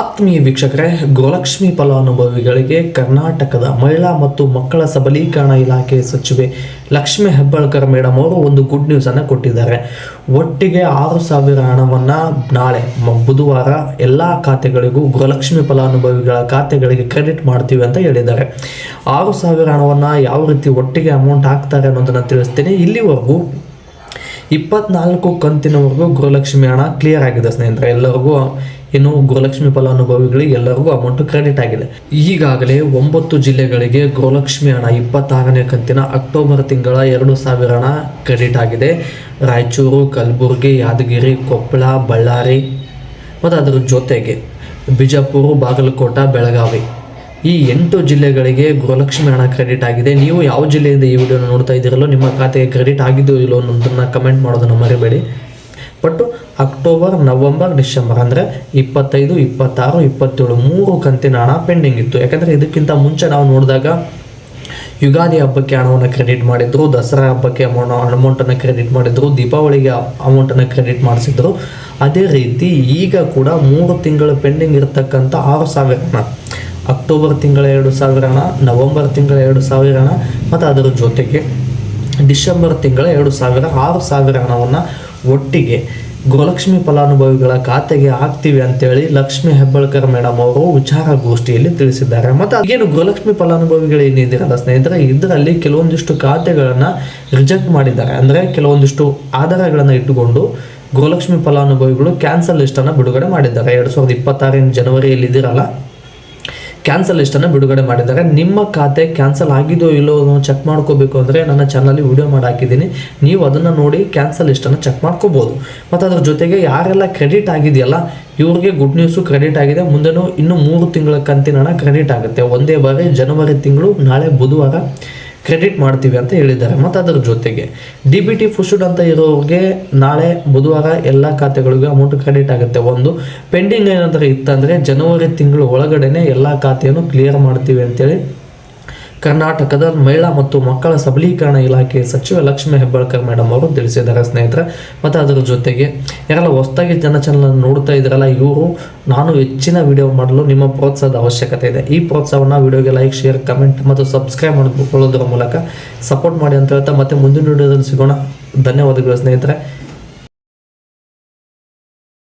ಆತ್ಮೀಯ ವೀಕ್ಷಕರೇ ಗೋಲಕ್ಷ್ಮಿ ಫಲಾನುಭವಿಗಳಿಗೆ ಕರ್ನಾಟಕದ ಮಹಿಳಾ ಮತ್ತು ಮಕ್ಕಳ ಸಬಲೀಕರಣ ಇಲಾಖೆ ಸಚಿವೆ ಲಕ್ಷ್ಮಿ ಹೆಬ್ಬಾಳ್ಕರ್ ಮೇಡಮ್ ಅವರು ಒಂದು ಗುಡ್ ನ್ಯೂಸ್ ಅನ್ನು ಕೊಟ್ಟಿದ್ದಾರೆ. ಒಟ್ಟಿಗೆ ಆರು ಸಾವಿರ ಹಣವನ್ನು ನಾಳೆ ಬುಧವಾರ ಎಲ್ಲ ಖಾತೆಗಳಿಗೂ ಗೃಹಲಕ್ಷ್ಮಿ ಫಲಾನುಭವಿಗಳ ಖಾತೆಗಳಿಗೆ ಕ್ರೆಡಿಟ್ ಮಾಡ್ತೀವಿ ಅಂತ ಹೇಳಿದ್ದಾರೆ. ಆರು ಸಾವಿರ ಹಣವನ್ನು ಯಾವ ರೀತಿ ಒಟ್ಟಿಗೆ ಅಮೌಂಟ್ ಹಾಕ್ತಾರೆ ಅನ್ನೋದನ್ನ ತಿಳಿಸ್ತೀನಿ. ಇಲ್ಲಿವರೆಗೂ ಇಪ್ಪತ್ನಾಲ್ಕು ಕಂತಿನವರೆಗೂ ಗೃಹಲಕ್ಷ್ಮಿ ಹಣ ಕ್ಲಿಯರ್ ಆಗಿದೆ ಸ್ನೇಹಿತರೆ. ಎಲ್ಲರಿಗೂ ಇನ್ನು ಗೋಲಕ್ಷ್ಮಿ ಫಲಾನುಭವಿಗಳಿಗೆ ಎಲ್ಲರಿಗೂ ಅಮೌಂಟ್ ಕ್ರೆಡಿಟ್ ಆಗಿದೆ. ಈಗಾಗಲೇ ಒಂಬತ್ತು ಜಿಲ್ಲೆಗಳಿಗೆ ಗೋಲಕ್ಷ್ಮಿ ಹಣ ಇಪ್ಪತ್ತಾರನೇ ಕಂತಿನ ಅಕ್ಟೋಬರ್ ತಿಂಗಳ ಎರಡು ಸಾವಿರ ಹಣ ಕ್ರೆಡಿಟ್ ಆಗಿದೆ. ರಾಯಚೂರು, ಕಲಬುರಗಿ, ಯಾದಗಿರಿ, ಕೊಪ್ಪಳ, ಬಳ್ಳಾರಿ ಮತ್ತು ಅದರ ಜೊತೆಗೆ ಬಿಜಾಪುರ, ಬಾಗಲಕೋಟ, ಬೆಳಗಾವಿ ಈ ಎಂಟು ಜಿಲ್ಲೆಗಳಿಗೆ ಗೃಹಲಕ್ಷ್ಮಿ ಹಣ ಕ್ರೆಡಿಟ್ ಆಗಿದೆ. ನೀವು ಯಾವ ಜಿಲ್ಲೆಯಿಂದ ಈ ವಿಡಿಯೋನ ನೋಡ್ತಾ ಇದ್ದೀರಲ್ಲೋ ನಿಮ್ಮ ಖಾತೆಗೆ ಕ್ರೆಡಿಟ್ ಆಗಿದೆಯೋ ಇಲ್ಲೋ ಅನ್ನೋದನ್ನು ಕಮೆಂಟ್ ಮಾಡೋದನ್ನು ಮರಿಬೇಡಿ. ಬಟ್ ಅಕ್ಟೋಬರ್, ನವಂಬರ್, ಡಿಸೆಂಬರ್ ಅಂದರೆ ಇಪ್ಪತ್ತೈದು, ಇಪ್ಪತ್ತಾರು, ಇಪ್ಪತ್ತೇಳು ಮೂರು ಕಂತಿನ ಹಣ ಪೆಂಡಿಂಗ್ ಇತ್ತು. ಯಾಕಂದರೆ ಇದಕ್ಕಿಂತ ಮುಂಚೆ ನಾವು ನೋಡಿದಾಗ ಯುಗಾದಿ ಹಬ್ಬಕ್ಕೆ ಹಣವನ್ನು ಕ್ರೆಡಿಟ್ ಮಾಡಿದ್ರು, ದಸರಾ ಹಬ್ಬಕ್ಕೆ ಅಮೌಂಟ್, ಅಮೌಂಟನ್ನು ಕ್ರೆಡಿಟ್ ಮಾಡಿದ್ರು, ದೀಪಾವಳಿಗೆ ಅಮೌಂಟನ್ನು ಕ್ರೆಡಿಟ್ ಮಾಡಿಸಿದ್ರು. ಅದೇ ರೀತಿ ಈಗ ಕೂಡ ಮೂರು ತಿಂಗಳು ಪೆಂಡಿಂಗ್ ಇರತಕ್ಕಂಥ ಆರು ಸಾವಿರ ಹಣ. ಅಕ್ಟೋಬರ್ ತಿಂಗಳ ಎರಡು ಸಾವಿರ ಹಣ, ನವಂಬರ್ ತಿಂಗಳ ಎರಡು ಸಾವಿರ ಹಣ, ಮತ್ತು ಅದರ ಜೊತೆಗೆ ಡಿಸೆಂಬರ್ ತಿಂಗಳ ಎರಡು ಸಾವಿರ, ಆರು ಸಾವಿರ ಹಣವನ್ನು ಒಟ್ಟಿಗೆ ಗೋಲಕ್ಷ್ಮಿ ಫಲಾನುಭವಿಗಳ ಖಾತೆಗೆ ಹಾಕ್ತೀವಿ ಅಂತೇಳಿ ಲಕ್ಷ್ಮಿ ಹೆಬ್ಬಾಳ್ಕರ್ ಮೇಡಮ್ ಅವರು ವಿಚಾರಗೋಷ್ಠಿಯಲ್ಲಿ ತಿಳಿಸಿದ್ದಾರೆ. ಮತ್ತು ಏನು ಗೋಲಕ್ಷ್ಮಿ ಫಲಾನುಭವಿಗಳು ಏನಿದ್ದೀರಲ್ಲ ಸ್ನೇಹಿತರೆ, ಇದರಲ್ಲಿ ಕೆಲವೊಂದಿಷ್ಟು ಖಾತೆಗಳನ್ನು ರಿಜೆಕ್ಟ್ ಮಾಡಿದ್ದಾರೆ. ಅಂದರೆ ಕೆಲವೊಂದಿಷ್ಟು ಆಧಾರಗಳನ್ನು ಇಟ್ಟುಕೊಂಡು ಗೋಲಕ್ಷ್ಮಿ ಫಲಾನುಭವಿಗಳು ಕ್ಯಾನ್ಸಲ್ ಲಿಸ್ಟನ್ನು ಬಿಡುಗಡೆ ಮಾಡಿದ್ದಾರೆ. ಎರಡು ಸಾವಿರದ ಇಪ್ಪತ್ತಾರನೇ ಜನವರಿಯಲ್ಲಿ ಇದ್ದೀರಲ್ಲ ಕ್ಯಾನ್ಸಲ್ ಲಿಸ್ಟನ್ನು ಬಿಡುಗಡೆ ಮಾಡಿದ್ದಾರೆ. ನಿಮ್ಮ ಖಾತೆ ಕ್ಯಾನ್ಸಲ್ ಆಗಿದೆಯೋ ಇಲ್ಲೋ ಚೆಕ್ ಮಾಡ್ಕೋಬೇಕು ಅಂದರೆ ನನ್ನ ಚಾನಲಲ್ಲಿ ವಿಡಿಯೋ ಮಾಡಿ ಹಾಕಿದ್ದೀನಿ. ನೀವು ಅದನ್ನು ನೋಡಿ ಕ್ಯಾನ್ಸಲ್ ಲಿಸ್ಟನ್ನು ಚೆಕ್ ಮಾಡ್ಕೋಬೋದು. ಮತ್ತು ಅದ್ರ ಜೊತೆಗೆ ಯಾರೆಲ್ಲ ಕ್ರೆಡಿಟ್ ಆಗಿದೆಯಲ್ಲ, ಇವ್ರಿಗೆ ಗುಡ್ ನ್ಯೂಸು ಕ್ರೆಡಿಟ್ ಆಗಿದೆ. ಮುಂದೆನೂ ಇನ್ನೂ ಮೂರು ತಿಂಗಳ ಕಂತಿನ ಕ್ರೆಡಿಟ್ ಆಗುತ್ತೆ. ಒಂದೇ ಬಾರಿ ಜನವರಿ ತಿಂಗಳು, ನಾಳೆ ಬುಧವಾರ ಕ್ರೆಡಿಟ್ ಮಾಡ್ತೀವಿ ಅಂತ ಹೇಳಿದ್ದಾರೆ. ಮತ್ತು ಅದರ ಜೊತೆಗೆ ಡಿ ಬಿ ಟಿ ಫುಶುಡ್ ಅಂತ ಇರೋರಿಗೆ ನಾಳೆ ಬುಧವಾರ ಎಲ್ಲ ಖಾತೆಗಳಿಗೂ ಅಮೌಂಟ್ ಕ್ರೆಡಿಟ್ ಆಗುತ್ತೆ. ಒಂದು ಪೆಂಡಿಂಗ್ ಏನಾದರೂ ಇತ್ತಂದರೆ ಜನವರಿ ತಿಂಗಳು ಒಳಗಡೆನೆ ಎಲ್ಲ ಖಾತೆಯನ್ನು ಕ್ಲಿಯರ್ ಮಾಡ್ತೀವಿ ಅಂತೇಳಿ ಕರ್ನಾಟಕದ ಮಹಿಳಾ ಮತ್ತು ಮಕ್ಕಳ ಸಬಲೀಕರಣ ಇಲಾಖೆ ಸಚಿವ ಲಕ್ಷ್ಮಿ ಹೆಬ್ಬಾಳ್ಕರ್ ಮೇಡಮ್ ಅವರು ತಿಳಿಸಿದ್ದಾರೆ, ಸ್ನೇಹಿತರೆ. ಮತ್ತು ಅದರ ಜೊತೆಗೆ, ಯಾರೆಲ್ಲ ಹೊಸದಾಗಿ ಜನ ಚಾನಲ್ ನೋಡ್ತಾ ಇದ್ರಲ್ಲ ಇವರು ನಾನು ಹೆಚ್ಚಿನ ವಿಡಿಯೋ ಮಾಡಲು ನಿಮ್ಮ ಪ್ರೋತ್ಸಾಹದ ಅವಶ್ಯಕತೆ ಇದೆ. ಈ ಪ್ರೋತ್ಸಾಹವನ್ನು ವಿಡಿಯೋಗೆ ಲೈಕ್ ಶೇರ್ ಕಮೆಂಟ್ ಮತ್ತು ಸಬ್ಸ್ಕ್ರೈಬ್ ಮಾಡಿಕೊಳ್ಳೋದ್ರ ಮೂಲಕ ಸಪೋರ್ಟ್ ಮಾಡಿ ಅಂತ ಹೇಳ್ತಾ ಮತ್ತೆ ಮುಂದಿನ ವಿಡಿಯೋದಲ್ಲಿ ಸಿಗೋಣ. ಧನ್ಯವಾದಗಳು, ಸ್ನೇಹಿತರೆ.